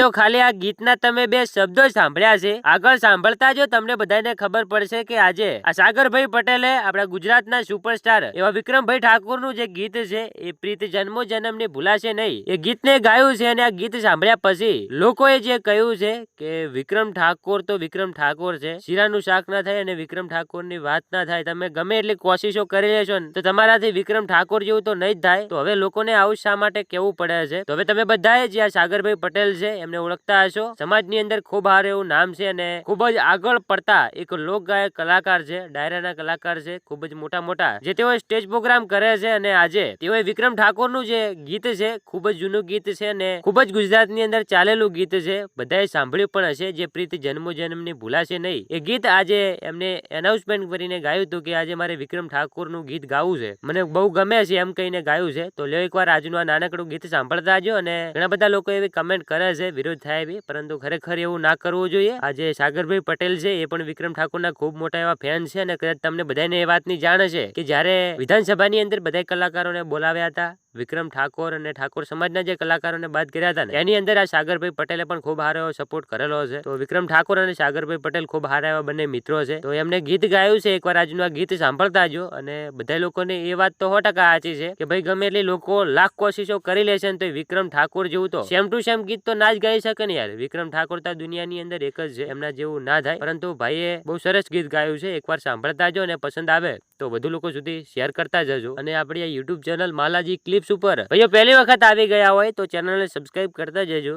તો ખાલી આ ગીતના તમે બે શબ્દો સાંભળ્યા છે. આગળ સાંભળતા જો તમને બધાને ખબર પડશે કે આજે આ સાગરભાઈ પટેલે આપણા ગુજરાતના સુપરસ્ટાર એવા વિક્રમભાઈ ઠાકોરનું જે ગીત છે એ પ્રીત જન્મો જન્મની ભૂલાશે નહીં. એ ગીતને ગાયું છે અને આ ગીત સાંભળ્યા પછી લોકોએ જે કહ્યું છે કે વિક્રમ ઠાકોર તો વિક્રમ ઠાકોર છે. શીરાનું શાક ના થાય અને વિક્રમ ઠાકોરની વાત ના થાય. તમે ગમે એટલી કોશિશો કરી લેશો તો તમારાથી વિક્રમ ઠાકોર જેવું તો નહીં થાય. તો હવે લોકોને આવું શા માટે કેવું પડે છે? તો હવે તમે બધાએ જે આ સાગરભાઈ પટેલ છે એમને ઓળખતા હશો? સમાજની અંદર ખૂબ સારું એવું નામ છે અને ખૂબ જ આગળ પડતા એક લોક ગાયક કલાકાર છે, ડાયરાના કલાકાર છે, ખૂબ જ મોટા મોટા, જે તેઓ સ્ટેજ પ્રોગ્રામ કરે છે અને આજે તેઓએ વિક્રમ ઠાકોરનું જે ગીત છે, ખૂબ જ જૂનું ગીત છે અને ખૂબ જ ગુજરાતની અંદર ચાલેલું ગીત છે. બધાએ સાંભળ્યું પણ હશે, જે પ્રીત જન્મો જન્મની ભૂલાશે નહીં. એ ગીત આજે એમને એનાઉન્સમેન્ટ કરીને ગાયું હતું કે આજે મારે વિક્રમ ઠાકોરનું ગીત ગાવું છે. મને બહુ ગમે છે એમ કહીને ગાયું છે. તો લ્યો એકવાર આજનું આ નાનકડું ગીત સાંભળતા જો અને ઘણા બધા લોકો એવી કમેન્ટ કરે છે વિરોધ થાય બી, પરંતુ ખરેખર એવું ના કરવું જોઈએ. આજે સાગરભાઈ પટેલ છે, એ પણ વિક્રમ ઠાકોરના ખૂબ મોટા એવા ફેન છે અને કદાચ તમને બધાને એ વાતની જાણ છે કે જ્યારે વિધાનસભાની અંદર બધા કલાકારોને બોલાવ્યા હતા વિક્રમ ઠાકોર અને ઠાકોર સમાજના જે કલાકારોને બાદ કર્યા હતા એની અંદર આ સાગરભાઈ પટેલે પણ ખૂબ સારો સપોર્ટ કરેલો છે તો વિક્રમ ઠાકોર અને સાગરભાઈ પટેલ ખૂબ સારા એવા બંને મિત્રો છે તો એમને ગીત ગાયું છે, એકવાર આજનું આ ગીત સાંભળતા જો. અને બધા લોકોને એ વાત તો સો ટકા સાચી છે કે ભાઈ ગમે એટલી લોકો લાખ કોશિશો કરી લેશે ને તો વિક્રમ ઠાકોર જેવું તો સેમ ટુ સેમ ગીત તો ના જ ગાઈ શકે ને યાર. વિક્રમ ઠાકોર તો દુનિયાની અંદર એક જ છે, એમના જેવું ના થાય. પરંતુ ભાઈએ બહુ સરસ ગીત ગાયું છે, એકવાર સાંભળતા જો અને પસંદ આવે. તો વધુ લોકો સુધી શેર કરતા જજો. અને આપણી આ યુટ્યુબ ચેનલ માલાજી ક્લિપ્સ ઉપર ભાઈઓ પહેલી વખત આવી ગયા હોય તો ચેનલને સબસ્ક્રાઇબ કરતા જજો.